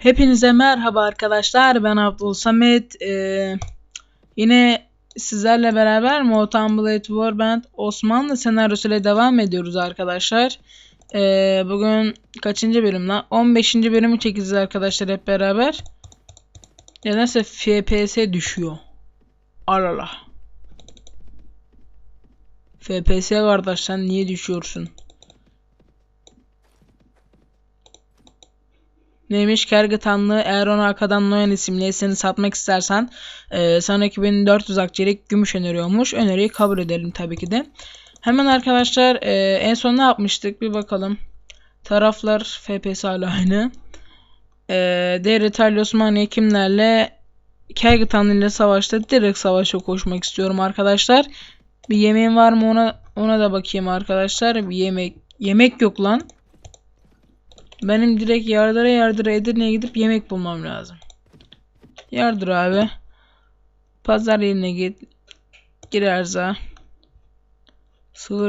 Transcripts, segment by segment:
Hepinize merhaba arkadaşlar. Ben Abdul Samet. Ee, yine sizlerle beraber Mountain Blade Warband Osmanlı senaryosuyla devam ediyoruz arkadaşlar. Ee, bugün kaçıncı bölüm lan? 15. bölümü çekeceğiz arkadaşlar hep beraber. Nedense FPS düşüyor. Alala. FPS kardeş sen niye düşüyorsun? Neymiş Kergetanlı eğer ona arkadan Noyan isimli eseni satmak istersen e, sana 2400 akçelik gümüş öneriyormuş. Öneriyi kabul edelim tabii ki de. Hemen arkadaşlar e, en son ne yapmıştık bir bakalım. Taraflar FPS hala aynı. E, Değer İtalya Osmaniye kimlerle Kergetanlı ile savaşta direkt savaşa koşmak istiyorum arkadaşlar. Bir yemeğim var mı ona ona da bakayım arkadaşlar. Bir yemek yemek yok lan. Benim direkt yardıra yardıra Edirne'ye gidip yemek bulmam lazım. Yardır abi. Pazar yerine git. Gir erza.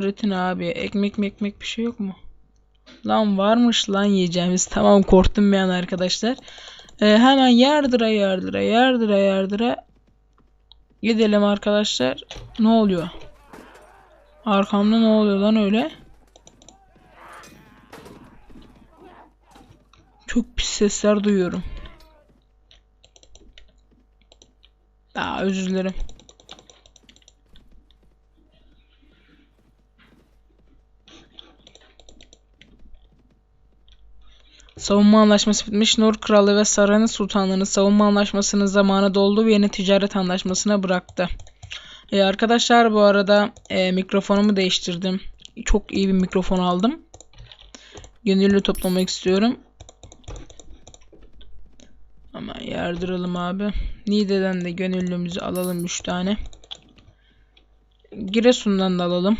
Etin abi. Ekmek mekmek bir şey yok mu? Lan varmış lan yiyeceğimiz. Tamam korktum bir arkadaşlar. Ee, hemen yardıra yardıra yardıra yardıra. Gidelim arkadaşlar. Ne oluyor? Arkamda ne oluyor lan öyle? Çok pis sesler duyuyorum. Aa özür dilerim. Savunma anlaşması bitmiş. Nur Kralı ve Sarayın Sultanlığı'nın savunma anlaşmasının zamanı doldu ve yeni ticaret anlaşmasına bıraktı. Ee, arkadaşlar bu arada e, mikrofonumu değiştirdim. Çok iyi bir mikrofon aldım. Gönüllü toplamak istiyorum. Ama yardıralım abi. Niğde'den de gönüllümüzü alalım 3 tane. Giresun'dan da alalım.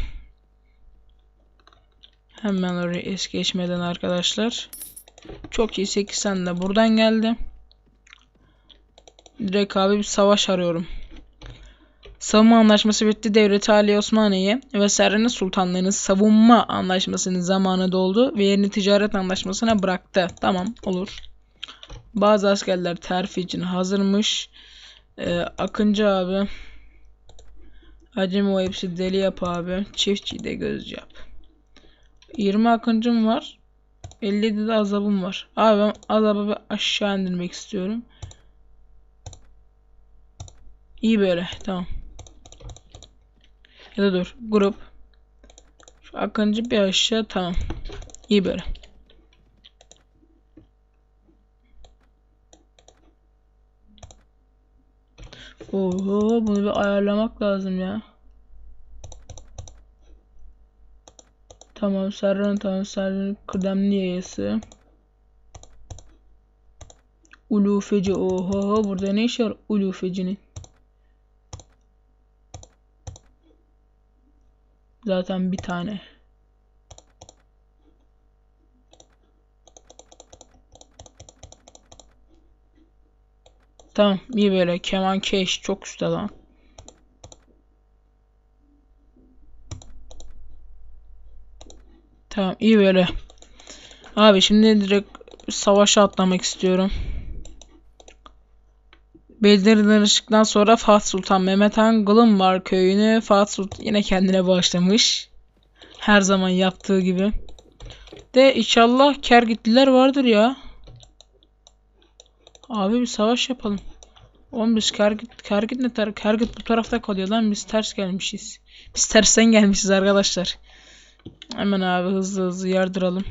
Hemen oraya es geçmeden arkadaşlar. Çok iyi 8 tane de buradan geldi. Direkt abi bir savaş arıyorum. Savunma anlaşması bitti. Devleti Ali Osmaniye ve Serrani Sultanlığı'nın savunma anlaşmasının zamanı doldu ve yeni ticaret anlaşmasına bıraktı. Tamam olur. Bazı askerler terfi için hazırmış. Ee, Akıncı abi. Acemi o hepsi deli yap abi. Çiftçi de göz yap. 20 akıncım var. 50 de azabım var. Abi ben azabı bir aşağı indirmek istiyorum. İyi böyle. Tamam. Ya da dur. Grup. Şu akıncı bir aşağı. Tamam. İyi böyle. Oho bunu bir ayarlamak lazım ya. Tamam Serran tamam Serran kıdemli yayası. Ulufeci oho burada ne iş var Ulufeci'nin? Zaten bir tane. Tamam iyi böyle keman keş çok usta lan. Tamam iyi böyle. Abi şimdi direkt savaşa atlamak istiyorum. Belediye'den ışıktan sonra Fatih Sultan Mehmet Han Glumbar köyünü Fatih Sultan yine kendine bağışlamış. Her zaman yaptığı gibi. De inşallah kergitliler vardır ya. Abi bir savaş yapalım. Oğlum biz Kargit, Kargit ne tar Kargit bu tarafta kalıyor lan biz ters gelmişiz. Biz tersten gelmişiz arkadaşlar. Hemen abi hızlı hızlı yardıralım.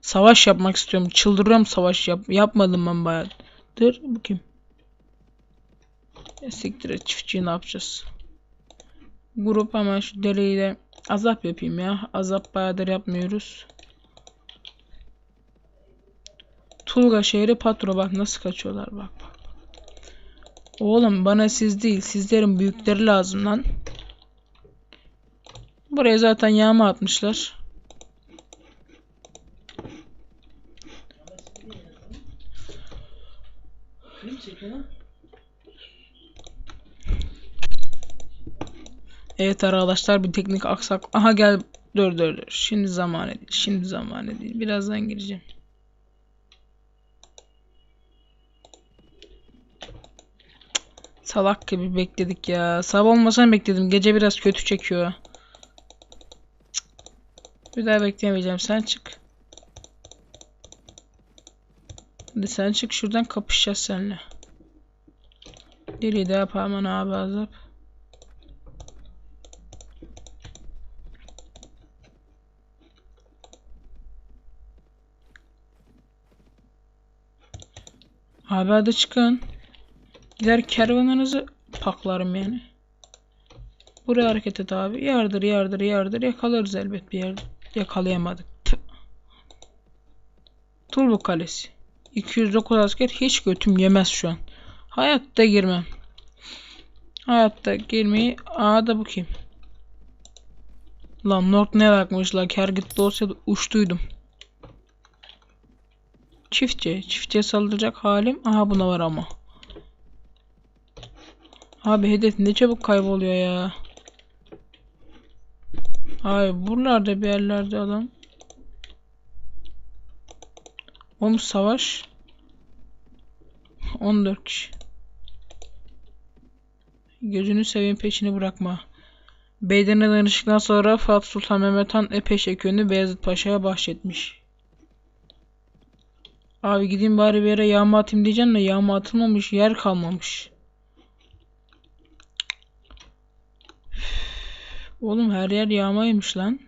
Savaş yapmak istiyorum. Çıldırıyorum savaş yap yapmadım ben bayağıdır. Bu kim? E, siktir et çiftçiyi ne yapacağız? Grup hemen şu deliyle azap yapayım ya. Azap bayağıdır yapmıyoruz. Tulga şehri patro bak nasıl kaçıyorlar bak. Oğlum bana siz değil sizlerin büyükleri lazım lan. Buraya zaten yağma atmışlar. Evet arkadaşlar bir teknik aksak. Aha gel dur dur dur. Şimdi zamanı değil. Şimdi zamanı değil. Birazdan gireceğim. Salak gibi bekledik ya. Sabah olmasını bekledim. Gece biraz kötü çekiyor. Bir daha bekleyemeyeceğim. Sen çık. Hadi sen çık şuradan kapışacağız seninle. Deli de yapamam abi azap. Abi hadi çıkın. Gider kervanınızı paklarım yani. Buraya hareket et abi. Yardır yardır yardır. Yakalarız elbet bir yerde. Yakalayamadık. Tüh. Kalesi. 209 asker hiç götüm yemez şu an. Hayatta girmem. Hayatta girmeyi. Aa da bu kim? Lan North ne bakmış la. Kergit olsaydı uçtuydum. Çiftçe. Çiftçe saldıracak halim. Aha buna var ama. Abi hedef ne çabuk kayboluyor ya. Abi buralarda bir yerlerde adam. Oğlum savaş. 14 kişi. Gözünü seveyim peşini bırakma. Beyden'e danıştıktan sonra Fatih Sultan Mehmet Han Epeşe köyünü Beyazıt Paşa'ya bahşetmiş. Abi gideyim bari bir yere yağma atayım diyeceğim de yağma atılmamış yer kalmamış. Oğlum her yer yağmaymış lan.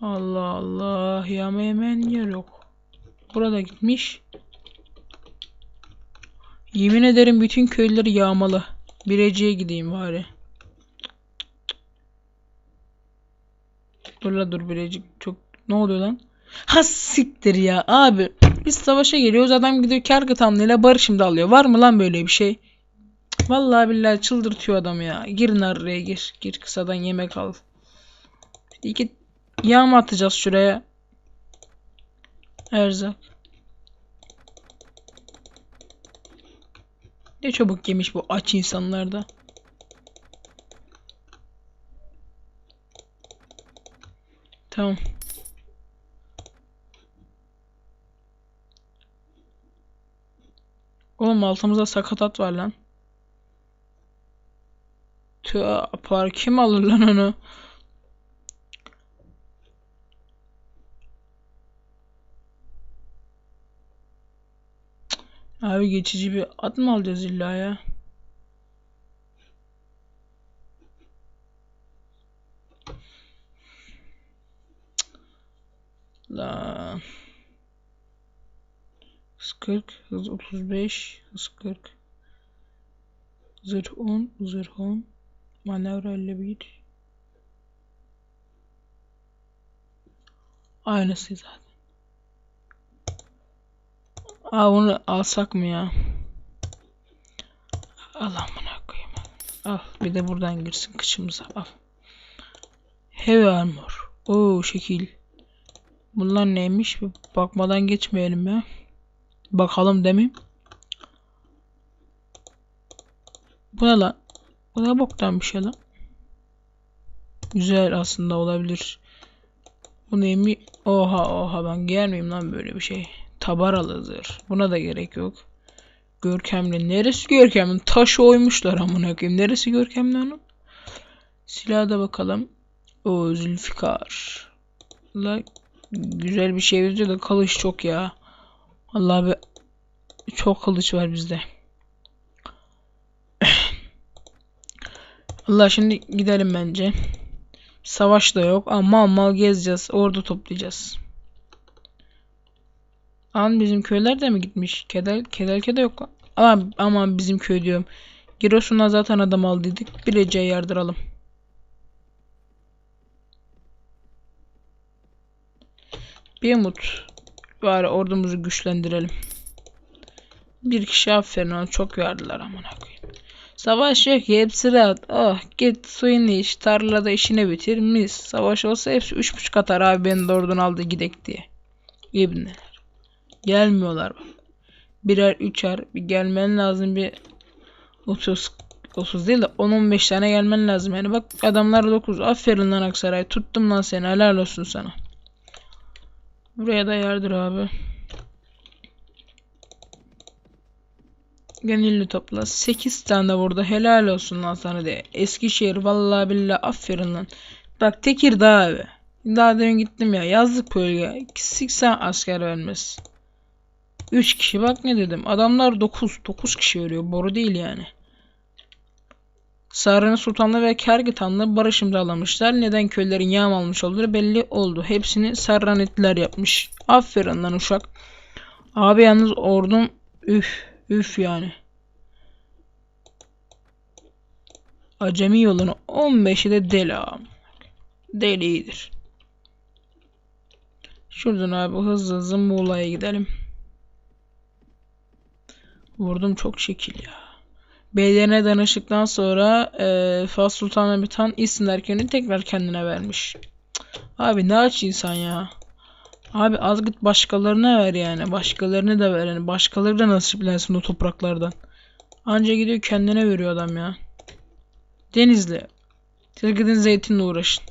Allah Allah yağma yemeyen yer yok. Burada gitmiş. Yemin ederim bütün köyleri yağmalı. Bireciye gideyim bari. Dur la dur Birecik çok ne oluyor lan? Ha siktir ya abi. Biz savaşa geliyoruz adam gidiyor Kerkut hamleyle barışım da alıyor. Var mı lan böyle bir şey? Vallahi billahi çıldırtıyor adam ya. Girin araya gir. Gir kısadan yemek al. İki yağ mı atacağız şuraya? Erzak. Ne çabuk yemiş bu aç insanlarda. Tamam. Oğlum altımızda sakatat var lan. Tüh, par kim alır lan onu? Abi geçici bir at mı alacağız illa ya? La. Hız 40, hız 35, hız 40. Zırh 10, zırh 10. Manevra 51. Aynısı zaten. Aa bunu alsak mı ya? Al amına koyayım. Al bir de buradan girsin kıçımıza al. Heavy armor. Oo şekil. Bunlar neymiş? Bir bakmadan geçmeyelim ya. Bakalım demeyeyim. Bu ne lan? Bu ne boktan bir şey lan? Güzel aslında olabilir. Bu neymiş? Oha oha ben giyer miyim lan böyle bir şey? Tabaralıdır. Buna da gerek yok. Görkemli. Neresi görkemli? Taş oymuşlar amına koyayım. Neresi görkemli onun? Silaha da bakalım. O Zülfikar. La güzel bir şey benziyor da kılıç çok ya. Allah be çok kılıç var bizde. Allah şimdi gidelim bence. Savaş da yok ama mal mal gezeceğiz. Ordu toplayacağız. An bizim köyler de mi gitmiş? Kedel, Kedelke de yok. Ama, ama bizim köy diyorum. Giresun'a zaten adam aldıydık. Bileceğe yardıralım. Bir umut. Bari ordumuzu güçlendirelim. Bir kişi aferin ona çok verdiler amına koyayım. Savaş yok ki hepsi rahat. Oh git suyunu iç tarlada işini bitir mis. Savaş olsa hepsi üç buçuk atar abi beni de oradan aldı gidek diye. İbneler. Gelmiyorlar bak. Birer üçer bir gelmen lazım bir 30 30 değil de 10-15 tane gelmen lazım. Yani bak adamlar 9. Aferin lan Aksaray. Tuttum lan seni. Helal olsun sana. Buraya da yardır abi. Gönüllü topla. 8 tane de burada. Helal olsun lan sana de. Eskişehir vallahi billahi aferin lan. Bak Tekirdağ abi. Daha demin gittim ya. Yazlık bölge. 80 asker vermez. 3 kişi bak ne dedim. Adamlar 9. 9 kişi veriyor. Boru değil yani. Sarı'nın Sultanlı ve Kergitanlı barış imzalamışlar. Neden köylerin yağmalmış olduğu belli oldu. Hepsini Sarranetliler yapmış. Aferin lan uşak. Abi yalnız ordum üf üf yani. Acemi yolunu 15'i de deli abi. Şuradan abi hızlı hızlı Muğla'ya gidelim. Vurdum çok şekil ya. Beylerine danıştıktan sonra e, Fas Sultan Mehmet Han erkeğini tekrar kendine vermiş. Abi ne aç insan ya. Abi az git başkalarına ver yani. Başkalarını da ver yani. Başkaları da nasiplensin o topraklardan. Anca gidiyor kendine veriyor adam ya. Denizli. Siz gidin zeytinle uğraşın.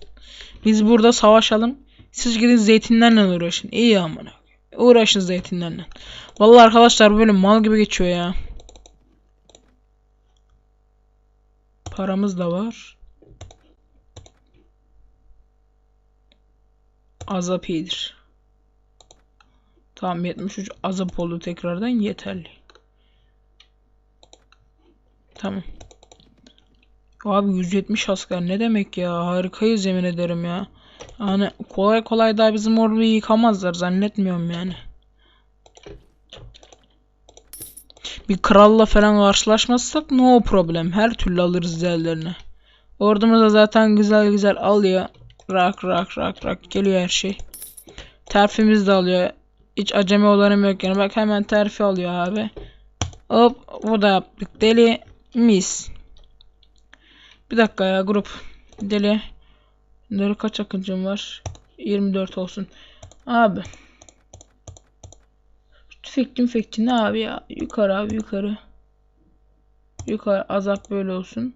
Biz burada savaşalım. Siz gidin zeytinlerle uğraşın. İyi amına. Uğraşın zeytinlerle. Vallahi arkadaşlar böyle mal gibi geçiyor ya. Paramız da var. Azap iyidir. Tamam 73 azap oldu tekrardan yeterli. Tamam. Abi 170 asker ne demek ya? Harikayız yemin ederim ya. Yani kolay kolay daha bizim orduyu yıkamazlar zannetmiyorum yani. Bir kralla falan karşılaşmazsak no problem. Her türlü alırız yerlerini. Ordumuz da zaten güzel güzel alıyor. Rak rak rak rak geliyor her şey. Terfimiz de alıyor. Hiç acemi olanım yok yani. Bak hemen terfi alıyor abi. Hop bu da yaptık. Deli mis. Bir dakika ya grup. Deli. Deli kaç akıncım var? 24 olsun. Abi. Tüfekli müfekli ne abi ya? Yukarı abi yukarı. Yukarı azap böyle olsun.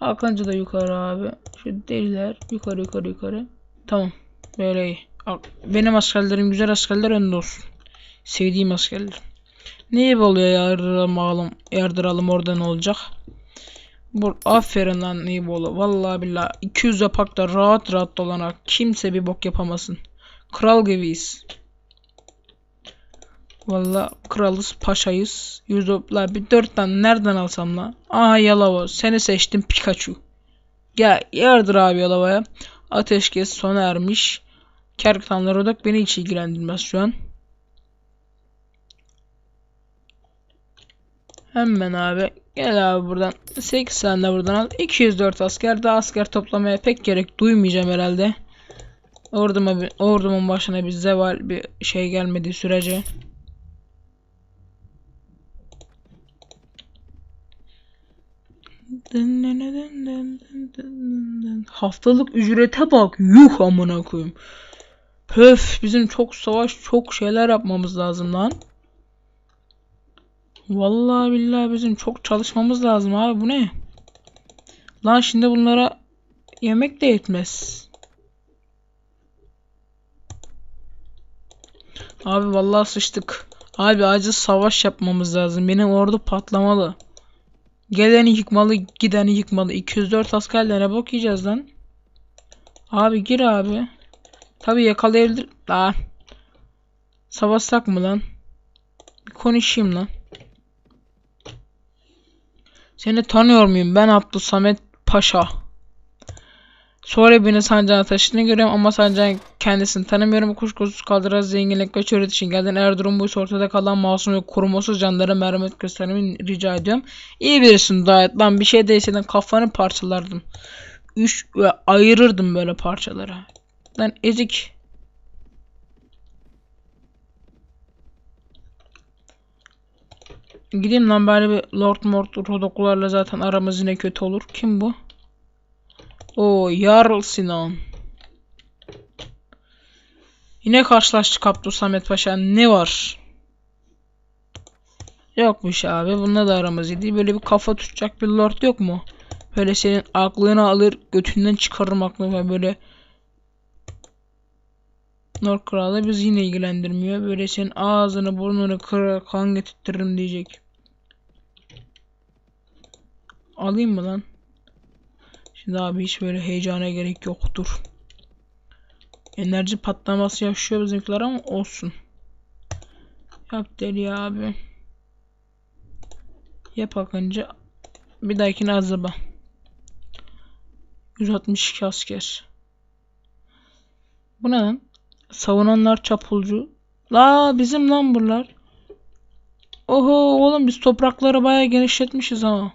Hakan'cı da yukarı abi. Şu deliler yukarı yukarı yukarı. Tamam. Böyle iyi. Benim askerlerim güzel askerler önde olsun. Sevdiğim askerler. Ne oluyor yardıralım, yardıralım orada ne olacak? Bu aferin lan Nibolu. Vallahi billahi 200 yapakta rahat rahat dolanak. Kimse bir bok yapamasın. Kral gibiyiz. Vallahi kralız, paşayız. Yüzopla bir dört tane nereden alsam la? Aha Yalova. Seni seçtim Pikachu. Gel yardır abi Yalova'ya. Ateşkes sona ermiş. Kerktanlar odak beni hiç ilgilendirmez şu an. Hemen abi. Gel abi buradan. 8 tane de buradan al. 204 asker. Daha asker toplamaya pek gerek duymayacağım herhalde. Orduma bir, ordumun başına bir zeval bir şey gelmediği sürece. Haftalık ücrete bak. Yuh amına koyayım. Pöf bizim çok savaş çok şeyler yapmamız lazım lan. Vallahi billahi bizim çok çalışmamız lazım abi bu ne? Lan şimdi bunlara yemek de yetmez. Abi vallahi sıçtık. Abi acil savaş yapmamız lazım. Benim ordu patlamalı. Geleni yıkmalı, gideni yıkmalı. 204 askerlere bak yiyeceğiz lan. Abi gir abi. Tabi yakalayabilir. Lan. Savaşsak mı lan? Bir konuşayım lan. Seni tanıyor muyum? Ben Abdülsamet Paşa. Sonra beni sancağına taşıdığını görüyorum ama sancağın kendisini tanımıyorum. Kuşkusuz kaldırarak zenginlik ve şöhret için geldin. Eğer durum buysa ortada kalan masum ve korumasız canlara merhamet göstermeni rica ediyorum. İyi bilirsin gayet. Lan bir şey değilse kafanı parçalardım. Üç ve ayırırdım böyle parçalara. Lan ezik. Gideyim lan bari bir Lord Mort Rodoklarla zaten aramız yine kötü olur. Kim bu? O Jarl Sinan. Yine karşılaştık Abdülsamet Paşa. Ne var? Yokmuş abi. Bununla da aramız iyi. Böyle bir kafa tutacak bir lord yok mu? Böyle senin aklını alır götünden çıkarırım aklını böyle. Lord kralı biz yine ilgilendirmiyor. Böyle senin ağzını burnunu kırar kan getirtirim diyecek. alayım mı lan? Şimdi abi hiç böyle heyecana gerek yoktur. Enerji patlaması yaşıyor bizimkiler ama olsun. Yap deli abi. Yap Akıncı. Bir dahakine hazırla. 162 asker. Bu ne lan? Savunanlar çapulcu. La bizim lan buralar. Oho oğlum biz toprakları bayağı genişletmişiz ha.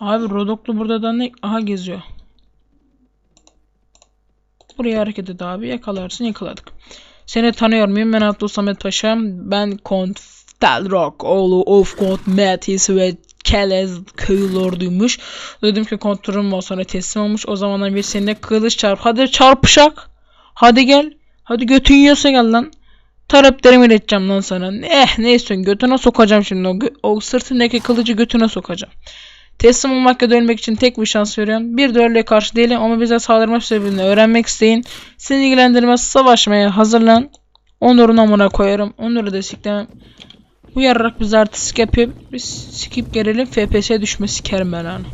Abi Rodoklu burada da ne? Aha geziyor. Buraya hareket et abi. Yakalarsın yakaladık. Seni tanıyor muyum? Ben Abdül Samet Paşa'm. Ben Kont Dalrock oğlu of Kont Metis ve Kelez köy lorduymuş. Dedim ki kontörüm var sonra teslim olmuş. O zamanlar bir seninle kılıç çarp. Hadi çarpışak. Hadi gel. Hadi götün yiyorsa gel lan. Taleplerimi ileteceğim lan sana. Eh ne istiyorsun götüne sokacağım şimdi. O, o sırtındaki kılıcı götüne sokacağım. Teslim olmak ya da ölmek için tek bir şans veriyorum. Bir düelloya karşı değilim ama bize saldırma sebebini öğrenmek isteyin. Seni ilgilendirmez savaşmaya hazırlan. Onur'un amına koyarım. Onur'u desteklemem. Uyararak biz artistik yapıyor. Biz skip gelelim. FPS düşme sikerim ben onu.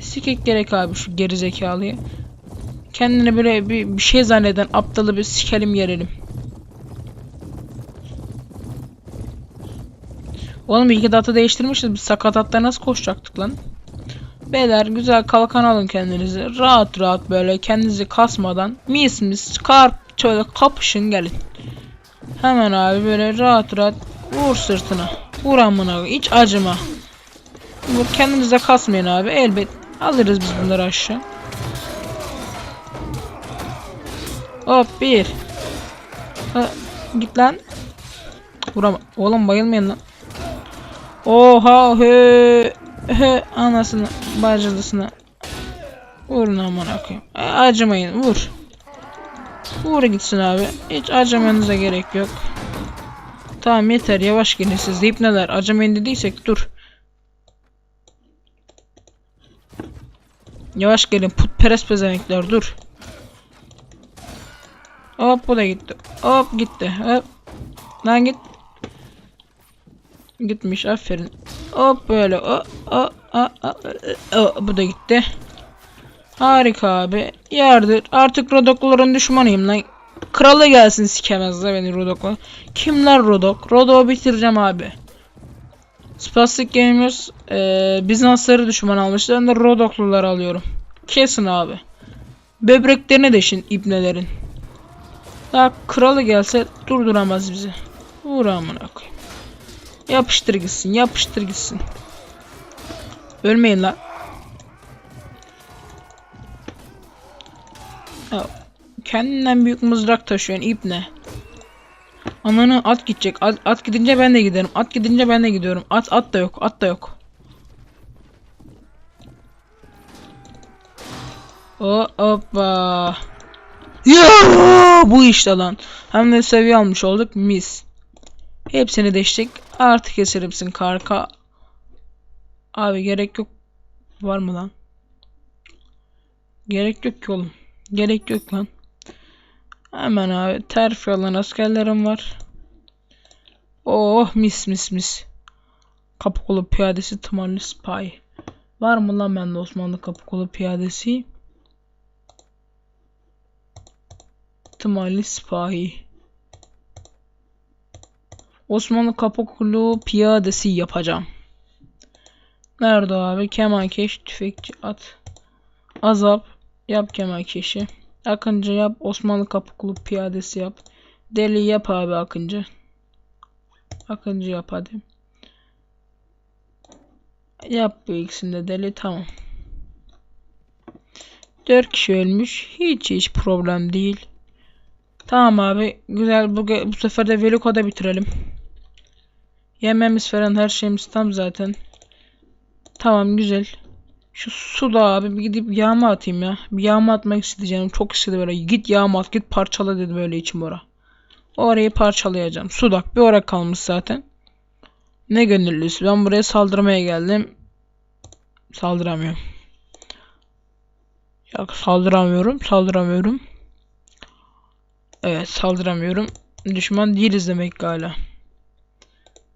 Sikik gerek abi şu gerizekalıyı. Kendini böyle bir, bir şey zanneden aptalı bir sikelim yerelim. Oğlum iki data değiştirmişiz. Biz sakatatta nasıl koşacaktık lan? Beyler güzel kalkan alın kendinizi. Rahat rahat böyle kendinizi kasmadan mis mis kar şöyle kapışın gelin. Hemen abi böyle rahat rahat vur sırtına. Vur amına hiç acıma. Vur kendinize kasmayın abi elbet alırız biz bunları aşağı. Hop bir. Ha, git lan. Vurama. Oğlum bayılmayın lan. Oha he he anasını bacılısına. Vurun amına koyayım. E, Acımayın vur. Vur gitsin abi. Hiç acımanıza gerek yok. Tamam yeter yavaş gelin siz deyip neler acımayın dediysek dur. Yavaş gelin putperest pezevenkler dur. Hop bu da gitti. Hop gitti. Hop. Lan git. Gitmiş aferin. Hop böyle. O, o, o, o, o, bu da gitti. Harika abi. Yardır. Artık Rodokluların düşmanıyım lan. Kralı gelsin sikemezler beni Rodoklu. Kimler Rodok? Rodok'u bitireceğim abi. Spastic Gamers e, Bizansları düşman almışlar. Ben de Rodoklular alıyorum. Kesin abi. Böbreklerine deşin ibnelerin. Daha kralı gelse durduramaz bizi. Vur amına. Yapıştır gitsin, yapıştır gitsin. Ölmeyin lan. Ya, kendinden büyük mızrak taşıyorsun ibne. Ananı at gidecek. At, at gidince ben de giderim. At gidince ben de gidiyorum. At at da yok. At da yok. O hoppa. Ya bu işte lan. Hem de seviye almış olduk mis. Hepsini deştik. Artık keserimsin karka. Abi gerek yok. Var mı lan? Gerek yok ki oğlum. Gerek yok lan. Hemen abi terfi alan askerlerim var. Oh mis mis mis. Kapıkolu piyadesi tımarlı spy. Var mı lan bende Osmanlı kapıkolu piyadesi? Tımarlı spy. Osmanlı Kapıkulu piyadesi yapacağım. Nerede abi? Kemankeş, tüfekçi, at. Azap. Yap kemankeşi. Akıncı yap. Osmanlı Kapıkulu piyadesi yap. Deli yap abi Akıncı. Akıncı yap hadi. Yap bu ikisini de deli tamam. 4 kişi ölmüş. Hiç hiç problem değil. Tamam abi. Güzel. Bu, bu sefer de Veliko'da bitirelim. Yememiz falan her şeyimiz tam zaten. Tamam güzel. Şu suda abi bir gidip yağma atayım ya. Bir yağma atmak isteyeceğim. Çok istedi böyle. Git yağma at git parçala dedi böyle içim ora. Orayı parçalayacağım. Sudak bir orak kalmış zaten. Ne gönüllüsü. Ben buraya saldırmaya geldim. Saldıramıyorum. Ya saldıramıyorum. Saldıramıyorum. Evet saldıramıyorum. Düşman değiliz demek hala.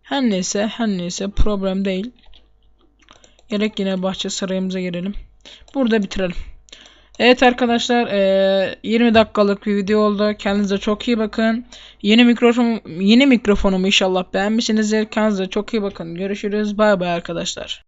Her neyse her neyse problem değil. Gerek yine bahçe sarayımıza girelim. Burada bitirelim. Evet arkadaşlar eee, 20 dakikalık bir video oldu. Kendinize çok iyi bakın. Yeni mikrofon yeni mikrofonumu inşallah beğenmişsinizdir. Kendinize çok iyi bakın. Görüşürüz. Bay bay arkadaşlar.